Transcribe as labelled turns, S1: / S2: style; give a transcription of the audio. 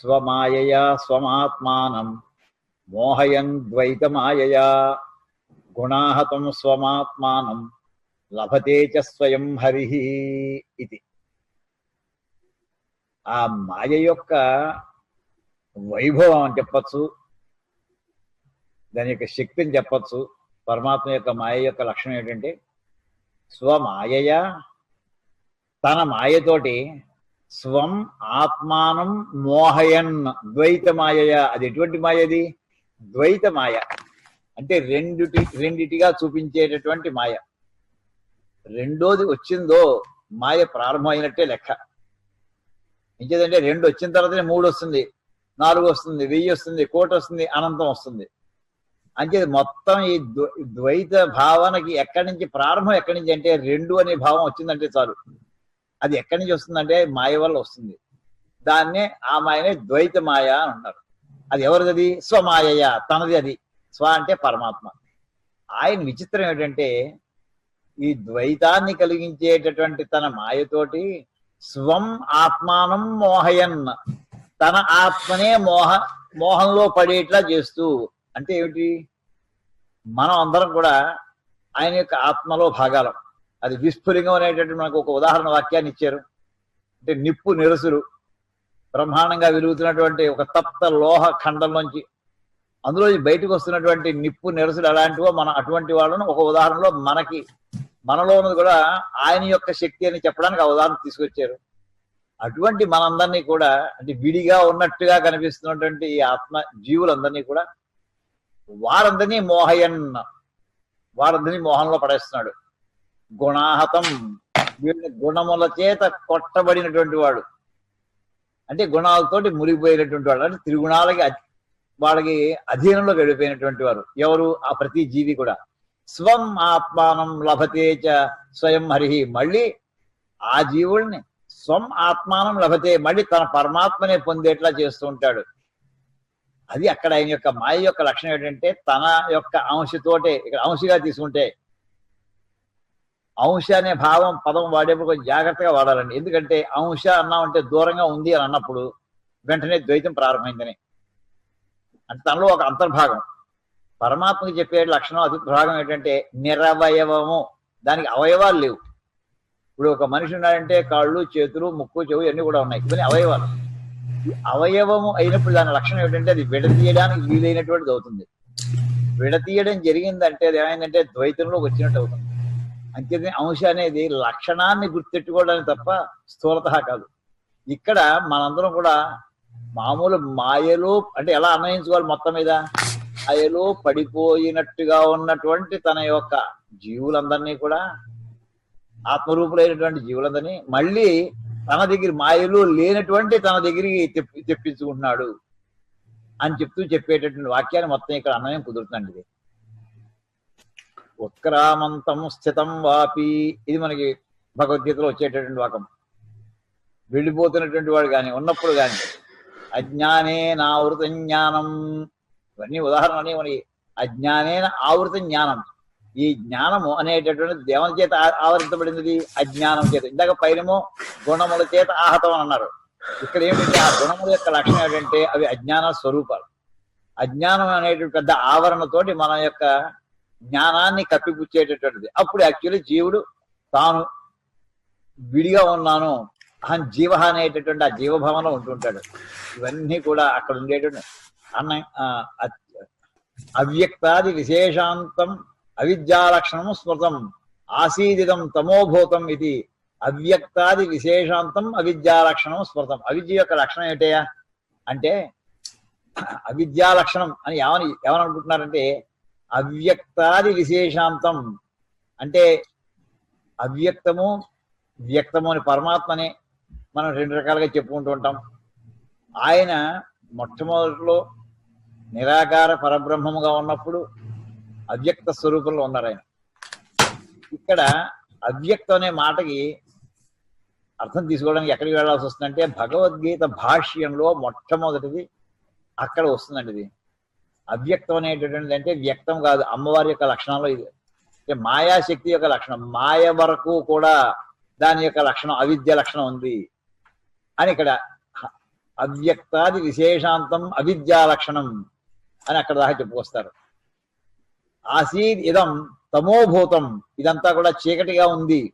S1: స్వమాయయా స్వమాత్మానం. మోహయన్ ద్వైతమాయయా. గుణాహతం స్వమాత్మానం. లభతే చ స్వయం హరి ఇది. ఆ మాయ యొక్క వైభవం అని చెప్పచ్చు. దాని యొక్క శక్తిని చెప్పచ్చు. పరమాత్మ యొక్క మాయ యొక్క లక్షణం ఏంటంటే స్వమాయయ తన మాయతోటి స్వం ఆత్మానం మోహయన్ ద్వైత మాయయ అది ఎటువంటి మాయది? ద్వైత మాయ అంటే రెండుటి రెండిటిగా చూపించేటటువంటి మాయ. రెండోది వచ్చిందో మాయ ప్రారంభమైనట్టే లెక్క. ఇంకేదంటే రెండు వచ్చిన తర్వాతనే మూడు వస్తుంది నాలుగు వస్తుంది వెయ్యి వస్తుంది కోటి వస్తుంది అనంతం వస్తుంది. అంటే మొత్తం ఈ ద్వైత భావనకి ఎక్కడి నుంచి ప్రారంభం ఎక్కడి నుంచి అంటే రెండు అనే భావం వచ్చిందంటే చాలు. అది ఎక్కడి నుంచి వస్తుందంటే మాయ వల్ల వస్తుంది. దాన్నే ఆ మాయనే ద్వైత మాయ అని అంటారు. అది ఎవరిది అది స్వమాయయ తనది అది. స్వ అంటే పరమాత్మ. ఆయన విచిత్రం ఏంటంటే ఈ ద్వైతాన్ని కలిగించేటటువంటి తన మాయతోటి స్వం ఆత్మానం మోహయన్. తన ఆత్మనే మోహ మోహంలో పడేట్లా చేస్తూ అంటే ఏమిటి? మనం అందరం కూడా ఆయన యొక్క ఆత్మలో భాగాలం. అది విస్ఫులింగం అనేటటువంటి మనకు ఒక ఉదాహరణ వాక్యాన్ని ఇచ్చారు. అంటే నిప్పు నిరసులు బ్రహ్మాండంగా వెలుగుతున్నటువంటి ఒక తప్త లోహ ఖండం నుంచి అందులో బయటకు వస్తున్నటువంటి నిప్పు నిరసులు ఎలాంటివో మన అటువంటి వాళ్ళను ఒక ఉదాహరణలో మనకి మనలో ఉన్నది కూడా ఆయన యొక్క శక్తి అని చెప్పడానికి ఆ ఉదాహరణ తీసుకొచ్చారు. అటువంటి మనందరినీ కూడా అంటే విడిగా ఉన్నట్టుగా కనిపిస్తున్నటువంటి ఈ ఆత్మ జీవులందరినీ కూడా వారందరినీ మోహయన్న వారందరినీ మోహంలో పడేస్తున్నాడు. గుణాహతం. వీళ్ళు గుణముల చేత కొట్టబడినటువంటి వాడు. అంటే గుణాలతోటి మురిగిపోయినటువంటి వాడు. అంటే త్రిగుణాలకి వాడికి వాళ్ళకి అధీనంలో గడిపోయినటువంటి వారు. ఎవరు? ఆ ప్రతి జీవి కూడా. స్వం ఆత్మానం లభతే చ స్వయం హరిహి మళ్ళీ ఆ జీవుల్ని స్వం ఆత్మానం లభతే. మళ్ళీ తన పరమాత్మనే పొందేట్లా చేస్తూ ఉంటాడు. అది అక్కడ ఆయన యొక్క మాయ యొక్క లక్షణం ఏంటంటే తన యొక్క అంశతోటే ఇక్కడ అంశగా తీసుకుంటే అంశ అనే భావం పదం వాడేప్పుడు కొంచెం జాగ్రత్తగా వాడాలండి. ఎందుకంటే అంశ అన్నామంటే దూరంగా ఉంది అని అన్నప్పుడు వెంటనే ద్వైతం ప్రారంభమైందని. అంటే తనలో ఒక అంతర్భాగం. పరమాత్మకి చెప్పే లక్షణం అతి భాగం ఏంటంటే నిరవయవము. దానికి అవయవాలు లేవు. ఇప్పుడు ఒక మనిషి ఉన్నాడంటే కాళ్ళు చేతులు ముక్కు చెవు ఇవన్నీ కూడా ఉన్నాయి. ఇవన్నీ అవయవాలు. అవయవము అయినప్పుడు దాని లక్షణం ఏంటంటే అది విడతీయడానికి వీలైనటువంటిది అవుతుంది. విడతీయడం జరిగిందంటే అది ఏమైందంటే ద్వైతంలోకి వచ్చినట్టు అవుతుంది. అంతేకాని అంశ అనేది లక్షణాన్ని గుర్తెట్టుకోవడానికి తప్ప స్థూలత కాదు. ఇక్కడ మనందరం కూడా మామూలు మాయలో అంటే ఎలా అన్వయించుకోవాలి మొత్తం మీద? మాయలో పడిపోయినట్టుగా ఉన్నటువంటి తన యొక్క జీవులందరినీ కూడా ఆత్మరూపులైనటువంటి జీవులందరినీ మళ్ళీ తన దగ్గర మాయలో లేనటువంటి తన దగ్గరికి తెప్పి తెప్పించుకుంటున్నాడు అని చెప్తూ చెప్పేటటువంటి వాక్యాన్ని మొత్తం ఇక్కడ అన్వయం కుదురుతుందండి ఇది. ఉత్క్రామంతం స్థితం వాపి. ఇది మనకి భగవద్గీతలో వచ్చేటటువంటి వాకం. వెళ్ళిపోతున్నటువంటి వాడు కానీ ఉన్నప్పుడు కానీ అజ్ఞానే నావృత జ్ఞానం ఇవన్నీ ఉదాహరణని మనకి అజ్ఞానేన ఆవృత జ్ఞానం ఈ జ్ఞానము అనేటటువంటి దేవన చేత ఆవరించబడినది అజ్ఞానం చేత. ఇందాక పైనమో గుణముల చేత ఆహతం అని అన్నారు. ఇక్కడ ఏమిటంటే ఆ గుణముల యొక్క లక్షణం ఏంటంటే అవి అజ్ఞాన స్వరూపాలు. అజ్ఞానం అనేటువంటి పెద్ద ఆవరణతోటి మన యొక్క జ్ఞానాన్ని కప్పిపుచ్చేటటువంటిది. అప్పుడు యాక్చువల్లీ జీవుడు తాను విడిగా ఉన్నాను అహం జీవ అనేటటువంటి ఆ జీవభావంలో ఉంటుంటాడు. ఇవన్నీ కూడా అక్కడ ఉండేటువంటి అన్న అవ్యక్తాది విశేషాంతం అవిద్యాలక్షణం స్మృతం ఆసీదిదం తమోభూతం ఇది. అవ్యక్తాది విశేషాంతం అవిద్యాలక్షణం స్మృతం. అవిద్య యొక్క లక్షణం ఏంటయ్యా అంటే అవిద్యా లక్షణం అని ఏమని అనుకుంటున్నారంటే అవ్యక్తాది విశేషాంతం. అంటే అవ్యక్తము వ్యక్తము అని పరమాత్మనే మనం రెండు రకాలుగా చెప్పుకుంటూ ఉంటాం. ఆయన మొట్టమొదటిలో నిరాకార పరబ్రహ్మముగా ఉన్నప్పుడు అవ్యక్త స్వరూపంలో ఉన్నారు ఆయన. ఇక్కడ అవ్యక్తం అనే మాటకి అర్థం తీసుకోవడానికి ఎక్కడికి వెళ్ళాల్సి వస్తుందంటే భగవద్గీత భాష్యంలో మొట్టమొదటిది అక్కడ వస్తుందండి ఇది. అవ్యక్తం అనేటటువంటిది అంటే వ్యక్తం కాదు. అమ్మవారి యొక్క లక్షణంలో ఇది. అంటే మాయాశక్తి యొక్క లక్షణం. మాయ వరకు కూడా దాని యొక్క లక్షణం అవిద్య లక్షణం ఉంది. అని ఇక్కడ అవ్యక్తాది విశేషాంతం అవిద్యా లక్షణం అని అక్కడ దాకా చెప్పుకొస్తారు. ఆసీద్ ఇదం తమోభూతం. ఇదంతా కూడా చీకటిగా ఉంది.